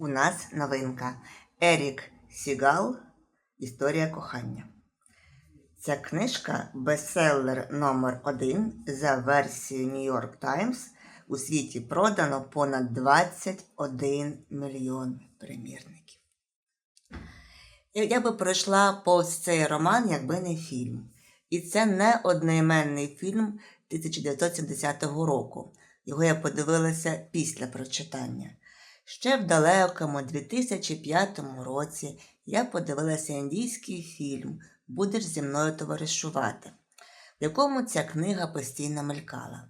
У нас новинка Ерік Сігал Історія кохання. Ця книжка бестселер номер 1 за версією New York Times. У світі продано понад 21 мільйон примірників. Я би пройшла повз цей роман, якби не фільм. І це не одноіменний фільм 1970 року. Його я подивилася після прочитання. Ще в далекому 2005 році я подивилася індійський фільм Будеш зі мною товаришувати, в якому ця книга постійно мелькала.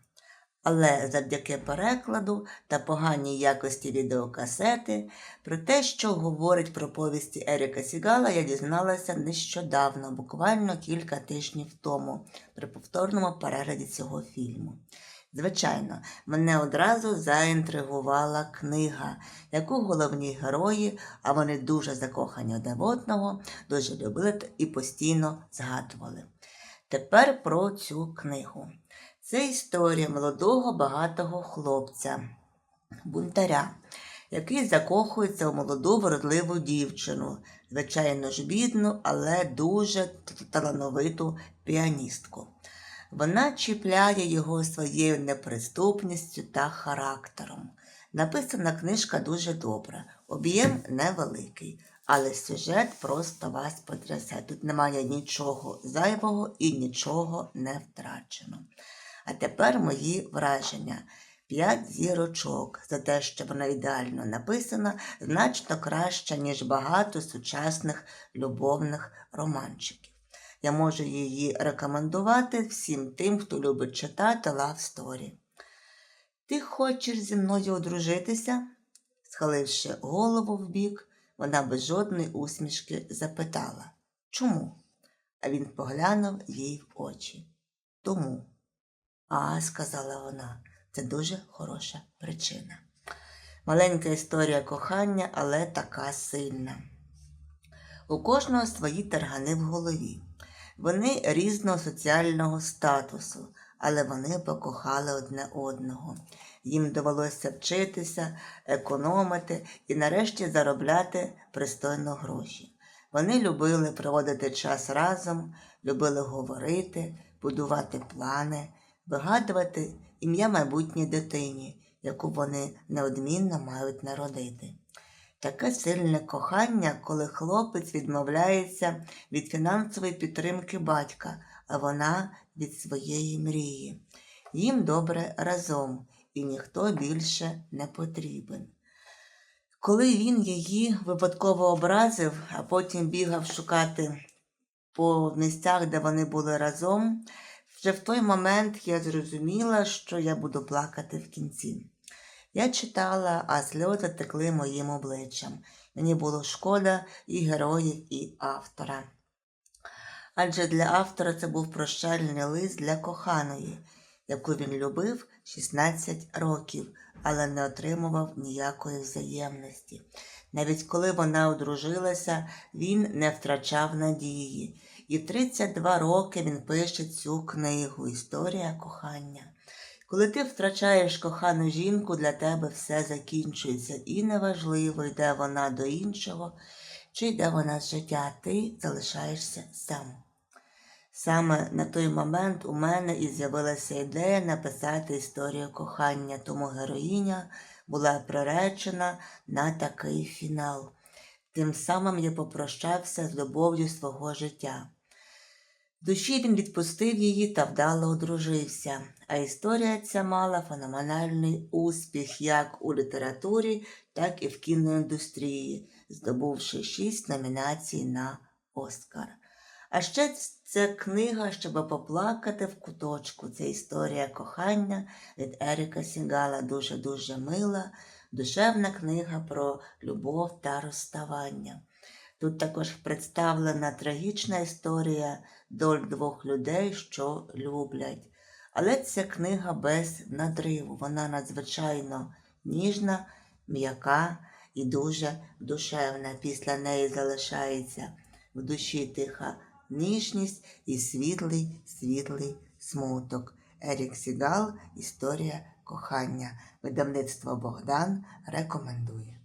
Але завдяки перекладу та поганій якості відеокасети про те, що говорить про повісті Еріка Сігала, я дізналася нещодавно, буквально кілька тижнів тому, при повторному перегляді цього фільму. Звичайно, мене одразу заінтригувала книга, яку головні герої, а вони дуже закохані один в одного, дуже любили і постійно згадували. Тепер про цю книгу. Це історія молодого багатого хлопця, бунтаря, який закохується у молоду вродливу дівчину, звичайно ж бідну, але дуже талановиту піаністку. Вона чіпляє його своєю неприступністю та характером. Написана книжка дуже добра, об'єм невеликий, але сюжет просто вас потрясе. Тут немає нічого зайвого і нічого не втрачено. А тепер мої враження. П'ять зірочок за те, що вона ідеально написана, значно краще, ніж багато сучасних любовних романчиків. Я можу її рекомендувати всім тим, хто любить читати story. Ти хочеш зі мною одружитися? Схиливши голову вбік, вона без жодної усмішки запитала Чому? А він поглянув їй в очі. Тому. А, сказала вона, це дуже хороша причина. Маленька історія кохання, але така сильна. У кожного свої тергани в голові. Вони різного соціального статусу, але вони покохали одне одного. Їм довелося вчитися, економити і нарешті заробляти пристойно гроші. Вони любили проводити час разом, любили говорити, будувати плани, вигадувати ім'я майбутній дитині, яку вони неодмінно мають народити. Таке сильне кохання, коли хлопець відмовляється від фінансової підтримки батька, а вона від своєї мрії. Їм добре разом, і ніхто більше не потрібен. Коли він її випадково образив, а потім бігав шукати по місцях, де вони були разом, вже в той момент я зрозуміла, що я буду плакати в кінці. Я читала, а сльози текли моїм обличчям. Мені було шкода і героїв, і автора. Адже для автора це був прощальний лист для коханої, яку він любив 16 років, але не отримував ніякої взаємності. Навіть коли вона одружилася, він не втрачав надії. І в 32 роки він пише цю книгу Історія кохання. Коли ти втрачаєш кохану жінку, для тебе все закінчується, і неважливо, йде вона до іншого, чи йде вона з життя, ти залишаєшся сам. Саме на той момент у мене і з'явилася ідея написати історію кохання, тому героїня була приречена на такий фінал. Тим самим я попрощався з любов'ю свого життя. Душі він відпустив її та вдало одружився, а історія ця мала феноменальний успіх як у літературі, так і в кіноіндустрії, здобувши шість номінацій на Оскар. А ще це книга, щоб поплакати в куточку. Це історія кохання від Еріка Сігала, дуже-дуже мила, душевна книга про любов та розставання. Тут також представлена трагічна історія доль двох людей, що люблять. Але ця книга без надриву. Вона надзвичайно ніжна, м'яка і дуже душевна. Після неї залишається в душі тиха ніжність і світлий, світлий смуток. Ерік Сігал Історія кохання. Видавництво Богдан рекомендує.